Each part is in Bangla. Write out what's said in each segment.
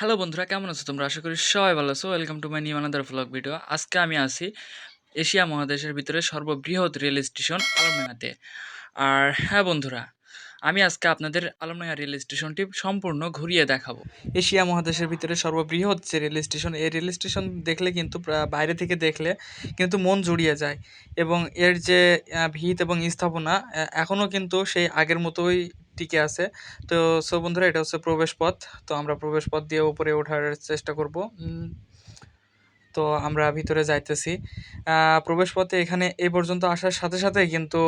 হ্যালো বন্ধুরা, কেমন আছো তোমরা? আশা করি সবাই ভালো আছো। Welcome to my new another vlog video আজকে আমি আছি এশিয়া মহাদেশের ভিতরে সর্ববৃহৎ রেল স্টেশন আলমডাঙ্গাতে আর হ্যাঁ বন্ধুরা, আমি আজকে আপনাদের আলমডাঙ্গা রেল স্টেশনটি সম্পূর্ণ ঘুরিয়ে দেখাবো। এশিয়া মহাদেশের ভিতরে সর্ববৃহৎ যে রেল স্টেশন, এই রেল স্টেশন দেখলে কিন্তু বাইরে থেকে দেখলে কিন্তু মন জুড়িয়ে যায়। এবং এর যে ভিত এবং স্থাপনা এখনও কিন্তু সেই আগের মতোই টিকে আছে। তো সো বন্ধুরা, এটা হচ্ছে প্রবেশ পথ তো আমরা প্রবেশ পথ দিয়ে উপরে ওঠার চেষ্টা করব। তো আমরা ভিতরে যাইতেছি। প্রবেশ পথে এখানে এই পর্যন্ত আসার সাথে সাথে কিন্তু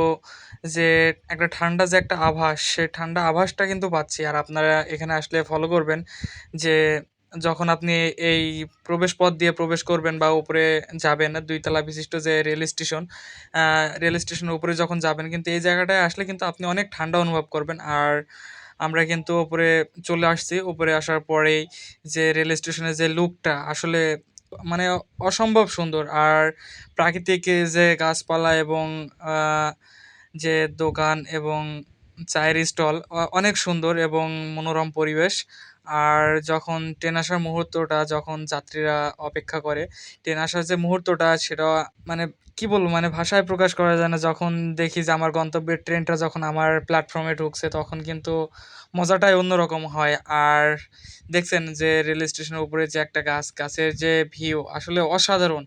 যে একটা ঠান্ডা যে একটা আভাস, সে ঠান্ডা আভাসটা কিন্তু পাচ্ছি। আর আপনারা এখানে আসলে ফলো করবেন যে যখন আপনি এই প্রবেশ পথ দিয়ে প্রবেশ করবেন বা উপরে যাবেন, দুইতলা বিশিষ্ট যে রেল স্টেশন রেল স্টেশনের উপরে যখন যাবেন, কিন্তু এই জায়গাটায় আসলে কিন্তু আপনি অনেক ঠান্ডা অনুভব করবেন। আর আমরা কিন্তু উপরে চলে আসছি। উপরে আসার পরেই যে রেল স্টেশনের যে লুকটা আসলে মানে অসম্ভব সুন্দর। আর প্রাকৃতিক যে গাছপালা এবং যে দোকান এবং চায়ের স্টল অনেক সুন্দর এবং মনোরম পরিবেশ। আর যখন ট্রেন আসার মুহূর্তটা, যখন যাত্রীরা অপেক্ষা করে, ট্রেন আসার যে মুহূর্তটা, সেটা মানে কি বলব মানে ভাষায় প্রকাশ করা যায় না। যখন দেখি যে আমার গন্তব্যের ট্রেনটা যখন আমার প্ল্যাটফর্মে ঢুকছে, তখন কিন্তু মজাটাই অন্যরকম হয়। আর দেখছেন যে রেল স্টেশনের উপরে যে একটা গাছ, গাছের যে ভিউ আসলে অসাধারণ।